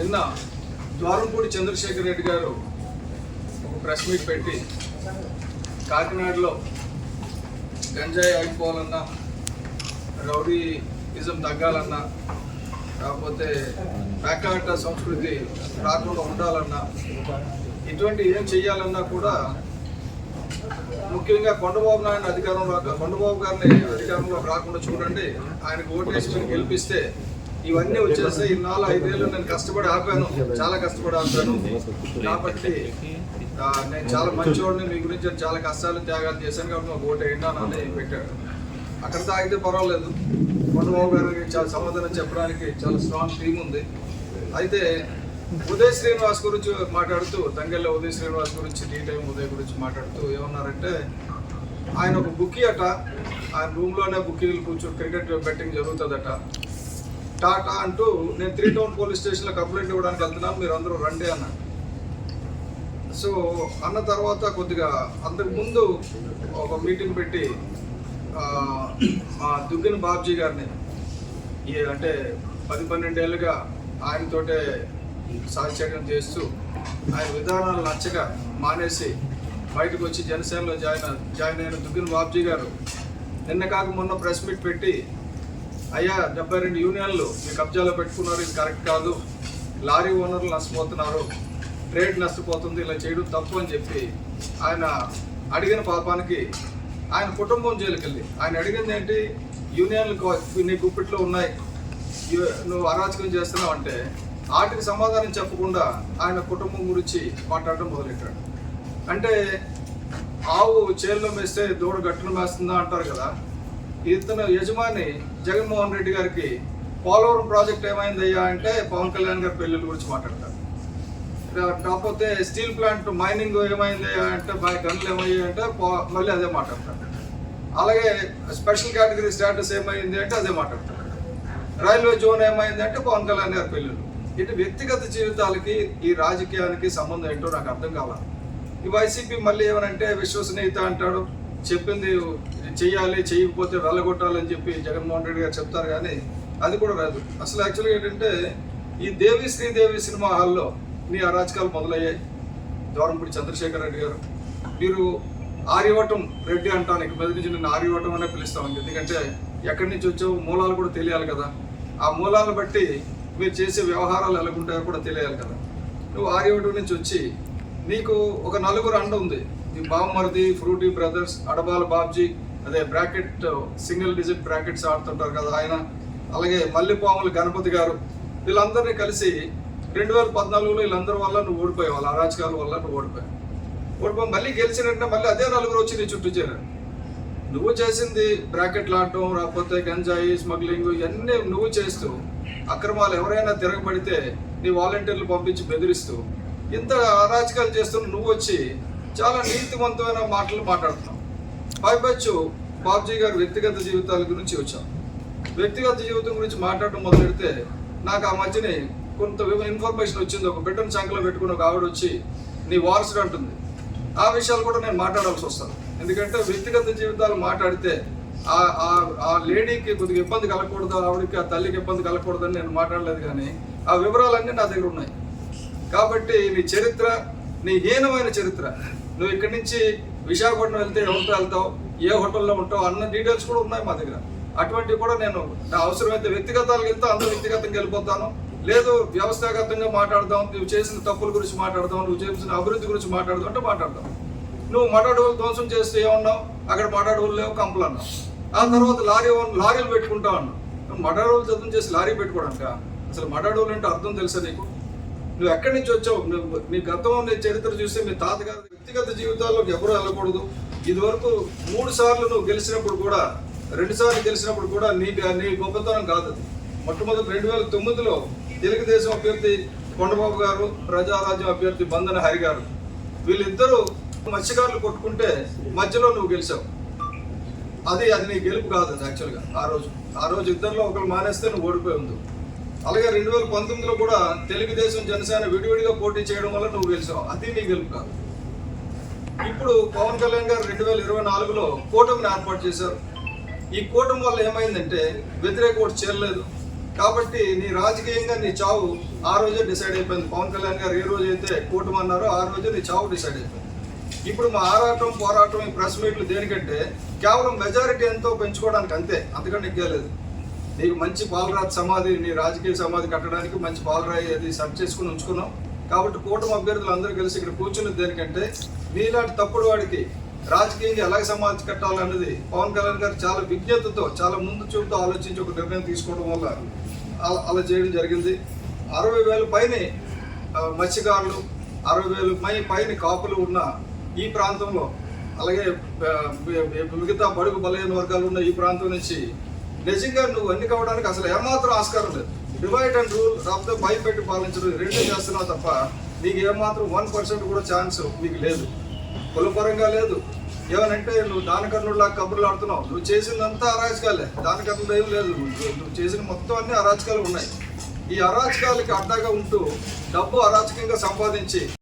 నిన్న ద్వారంపూడి చంద్రశేఖర్ రెడ్డి గారు ఒక ప్రెస్ మీట్ పెట్టి కాకినాడలో గంజాయి ఆగిపోవాలన్నా రౌడీయిజం తగ్గాలన్నా కాకపోతే బ్యాకాట సంస్కృతి రాకుండా ఉండాలన్నా ఇటువంటి ఏం చేయాలన్నా కూడా ముఖ్యంగా కొండబాబు నాయుడు అధికారంలో కొండబాబు గారిని అధికారంలో రాకుండా చూడండి. ఆయనకు ఓటేసి గెలిపిస్తే ఇవన్నీ వచ్చేసి ఈ నాలుగు ఐదేళ్ళు నేను కష్టపడి ఆపాను. చాలా కష్టపడి ఆపాను. కాబట్టి నేను చాలా మంచివాడిని మీ గురించి చాలా కష్టాలు త్యాగాలు చేశాను కాబట్టి మాకు ఓటు వేయండి అని పెట్టాడు. అక్కడ తాగితే పర్వాలేదు. కొండబాబు గారికి చాలా సమాధానం చెప్పడానికి చాలా స్ట్రాంగ్ టీం ఉంది. అయితే ఉదయ్ శ్రీనివాస్ గురించి మాట్లాడుతూ తంగెళ్ళ ఉదయ్ శ్రీనివాస్ గురించి టీ టైం ఉదయ్ గురించి మాట్లాడుతూ ఏమన్నారంటే ఆయన ఒక బుక్కీ అట ఆయన రూమ్లోనే బుక్కీలు కూర్చో క్రికెట్ బెట్టింగ్ జరుగుతుందట. టాటా అంటూ నేను త్రీ టౌన్ పోలీస్ స్టేషన్లో కంప్లైంట్ ఇవ్వడానికి వెళ్తున్నాను మీరు అందరూ రండి అన్నాడు. సో అన్న తర్వాత కొద్దిగా అంతకు ముందు ఒక మీటింగ్ పెట్టి మా దుగ్గిన బాబ్జీ గారిని అంటే పది పన్నెండేళ్ళుగా ఆయనతోటే సాహచర్యం చేస్తూ ఆయన విధానాలు నచ్చక మానేసి బయటకు వచ్చి జనసేనలో జాయిన్ జాయిన్ అయిన దుగ్గిన బాబ్జీ గారు నిన్న కాక మొన్న ప్రెస్ మీట్ పెట్టి అయ్యా డెబ్బై రెండు యూనియన్లు మీ కబ్జాలో పెట్టుకున్నారు ఇది కరెక్ట్ కాదు. లారీ ఓనర్లు నష్టపోతున్నారు ట్రేడ్ నష్టపోతుంది ఇలా చేయడం తప్పు అని చెప్పి ఆయన అడిగిన పాపానికి ఆయన కుటుంబం జైలుకెళ్ళి ఆయన అడిగింది ఏంటి? యూనియన్లు నీ గుప్పిట్లో ఉన్నాయి నువ్వు అరాచకం చేస్తున్నావు అంటే వాటికి సమాధానం చెప్పకుండా ఆయన కుటుంబం గురించి మాట్లాడడం మొదలెట్టాడు. అంటే ఆవు చేల్లో మేస్తే దూడ గట్టును మేస్తుందా అంటారు కదా ఇతను యజమాని జగన్మోహన్ రెడ్డి గారికి పోలవరం ప్రాజెక్ట్ ఏమైందయ్యా అంటే పవన్ కళ్యాణ్ గారి పెళ్ళిళ్ళ గురించి మాట్లాడతారు. కాకపోతే స్టీల్ ప్లాంట్ మైనింగ్ ఏమైంది అంటే బా గన్లు ఏమయ్యాయి అంటే మళ్ళీ అదే మాట్లాడతారు. అలాగే స్పెషల్ కేటగిరీ స్టేటస్ ఏమైంది అంటే అదే మాట్లాడతారు. రైల్వే జోన్ ఏమైంది అంటే పవన్ కళ్యాణ్ గారి పెళ్ళిళ్ళు. ఇటు వ్యక్తిగత జీవితాలకి ఈ రాజకీయానికి సంబంధం ఏంటో నాకు అర్థం కావాలి ఈ వైసీపీ మళ్ళీ ఏమనంటే విశ్వసనీయత అంటాడు. చెప్పింది చెయ్యాలి చేయకపోతే వెళ్ళగొట్టాలని చెప్పి జగన్మోహన్ రెడ్డి గారు చెప్తారు కానీ అది కూడా రాదు. అసలు యాక్చువల్గా ఏంటంటే ఈ దేవి శ్రీదేవి సినిమా హాల్లో నీ అరాచకాలు మొదలయ్యాయి. దోరంపూడి చంద్రశేఖర్ రెడ్డి గారు. మీరు ఆర్యవటం రెడ్డి అంటాను ఇక మీద నుంచి నేను ఆర్యవటం అనే పిలుస్తాం ఎందుకంటే ఎక్కడి నుంచి వచ్చావు మూలాలు కూడా తెలియాలి కదా. ఆ మూలాలను బట్టి మీరు చేసే వ్యవహారాలు ఎలాగుంటాయో కూడా తెలియాలి కదా. నువ్వు ఆర్యవటం నుంచి వచ్చి నీకు ఒక నలుగురు అండ ఉంది. ఈ బావమరిది ఫ్రూటీ బ్రదర్స్ అడబాల బాబ్జీ అదే బ్రాకెట్ సింగిల్ డిజిట్ బ్రాకెట్స్ ఆడుతుంటారు కదా ఆయన అలాగే మల్లెపాములు గణపతి గారు వీళ్ళందరినీ కలిసి రెండు వేల పద్నాలుగులో వీళ్ళందరి వల్ల నువ్వు ఓడిపోయావు వాళ్ళ అరాచకాల వల్ల నువ్వు ఓడిపోయావు. ఓడిపోయి మళ్ళీ గెలిచినట్టే మళ్ళీ అదే నలుగురు వచ్చి నీ చుట్టూ చేరారు. నువ్వు చేసింది బ్రాకెట్లు ఆడటం రాకపోతే గంజాయి స్మగ్లింగ్ ఇవన్నీ నువ్వు చేస్తూ అక్రమాలు ఎవరైనా తిరగబడితే నీ వాలంటీర్లు పంపించి బెదిరిస్తూ ఇంత అరాచకాలు చేస్తున్న నువ్వు వచ్చి చాలా నీతివంతమైన మాటలు మాట్లాడుతున్నాం. పైపచ్చు బాబ్జీ గారి వ్యక్తిగత జీవితాల గురించి వచ్చాం. వ్యక్తిగత జీవితం గురించి మాట్లాడడం మొదలెడితే నాకు ఆ మధ్యనే కొంత ఇన్ఫర్మేషన్ వచ్చింది. ఒక బిడ్డను సంఖ్యలో పెట్టుకుని ఒక ఆవిడ వచ్చి నీ వారసుడు అంటుంది. ఆ విషయాలు కూడా నేను మాట్లాడాల్సి వస్తాను ఎందుకంటే వ్యక్తిగత జీవితాలు మాట్లాడితే ఆ ఆ- ఆ లేడీకి కొద్దిగా ఇబ్బంది కలగకూడదు ఆవిడకి ఆ తల్లికి ఇబ్బంది కలగకూడదని నేను మాట్లాడలేదు కానీ ఆ వివరాలన్నీ నా దగ్గర ఉన్నాయి. కాబట్టి నీ చరిత్ర నీ హీనమైన చరిత్ర నువ్వు ఇక్కడి నుంచి విశాఖపట్నం వెళ్తే ఎవరితో వెళ్తావు? ఏ హోటల్లో ఉంటావు? అన్న డీటెయిల్స్ కూడా ఉన్నాయి మా దగ్గర. అటువంటివి కూడా నేను నా అవసరమైతే వ్యక్తిగతాలకు వెళ్తే అందరూ వ్యక్తిగతంగా వెళ్ళిపోతాను. లేదు వ్యవస్థాగతంగా మాట్లాడదాం నువ్వు చేసిన తప్పుల గురించి మాట్లాడదాం నువ్వు చేసిన అభివృద్ధి గురించి మాట్లాడదాం అంటే మాట్లాడదాం. నువ్వు మాట్లాడవాళ్ళు ధ్వంసం చేస్తే ఏమన్నావు? అక్కడ మాట్లాడవాళ్ళు లేవు కంపలు అన్నావు. ఆ తర్వాత లారీ లారీలు పెట్టుకుంటా అన్నావు. నువ్వు మటాడవులు చదువు చేసి లారీ పెట్టుకోవడానిక? అసలు మటాడవులు అంటే అర్థం తెలుసా నీకు? నువ్వు ఎక్కడి నుంచి వచ్చావు? నువ్వు మీ గతం నీ చరిత్ర చూస్తే మీ తాతగారు వ్యక్తిగత జీవితాల్లోకి ఎవరు వెళ్ళకూడదు. ఇదివరకు మూడు సార్లు నువ్వు గెలిచినప్పుడు కూడా రెండు సార్లు గెలిచినప్పుడు కూడా నీ నీ గొప్పతనం కాదు. మొట్టమొదటి రెండు వేల తొమ్మిదిలో తెలుగుదేశం అభ్యర్థి కొండబాబు గారు ప్రజారాజ్యం అభ్యర్థి బంధన హరి గారు వీళ్ళిద్దరూ మత్స్యకారులు కొట్టుకుంటే మధ్యలో నువ్వు గెలిచావు. అది అది నీ గెలుపు కాదు అది యాక్చువల్గా ఆ రోజు. ఆ రోజు ఇద్దరిలో ఒకరు మానేస్తే నువ్వు ఓడిపోయి ఉంది అలాగే రెండు వేల పంతొమ్మిదిలో కూడా తెలుగుదేశం జనసేన విడివిడిగా పోటీ చేయడం వల్ల నువ్వు గెలిచావు. అది నీ గెలుపు కాదు. ఇప్పుడు పవన్ కళ్యాణ్ గారు రెండు వేల ఇరవై నాలుగులో కూటమిని ఏర్పాటు చేశారు. ఈ కూటమి వల్ల ఏమైందంటే వ్యతిరేక ఓటు చేరలేదు. కాబట్టి నీ రాజకీయంగా నీ చావు ఆ రోజే డిసైడ్ అయిపోయింది. పవన్ కళ్యాణ్ గారు ఏ రోజు అయితే కూటమన్నారో ఆ రోజే నీ చావు డిసైడ్ అయిపోయింది. ఇప్పుడు మా ఆరాటం పోరాటం ఈ ప్రెస్ మీట్లు దేనికంటే కేవలం మెజారిటీ ఎంతో పెంచుకోవడానికి అంతే. అంతకంటే ఎక్కలేదు నీకు మంచి పాలరాజ్ సమాధి నీ రాజకీయ సమాధి కట్టడానికి మంచి పాలరాయి అది సెర్చ్ చేసుకుని ఉంచుకున్నాం. కాబట్టి కూటమి అభ్యర్థులు అందరూ కలిసి ఇక్కడ కూర్చున్నది దేనికంటే మీలాంటి తప్పుడు వాడికి రాజకీయంగా ఎలాగ సమాధి కట్టాలన్నది పవన్ కళ్యాణ్ గారు చాలా విజ్ఞతతో చాలా ముందు చూపుతో ఆలోచించి ఒక నిర్ణయం తీసుకోవడం వల్ల అలా- అలా చేయడం జరిగింది. అరవై వేల పైన మత్స్యకారులు అరవై వేల మై పైన కాపులు ఉన్న ఈ ప్రాంతంలో అలాగే మిగతా బడుగు బలహీన వర్గాలు ఉన్న ఈ ప్రాంతం నుంచి నిజంగా నువ్వు అన్ని కావడానికి అసలు ఏమాత్రం ఆస్కారం లేదు. డివైడ్ అండ్ రూల్ రాకపోతే భయపెట్టి పాలించడం రెండే చేస్తున్నావు తప్ప నీకు ఏమాత్రం వన్ పర్సెంట్ కూడా ఛాన్స్ నీకు లేదు. కులపరంగా లేదు. ఏమనంటే నువ్వు దానకర్ణుడిలా కబుర్లు ఆడుతున్నావు. నువ్వు చేసిందంతా అరాచకాలే. దానకర్ణుడు ఏం లేదు. నువ్వు నువ్వు చేసిన మొత్తం అన్ని అరాచకాలు ఉన్నాయి. ఈ అరాచకాలకి అడ్డాగా ఉంటూ డబ్బు అరాచకంగా సంపాదించి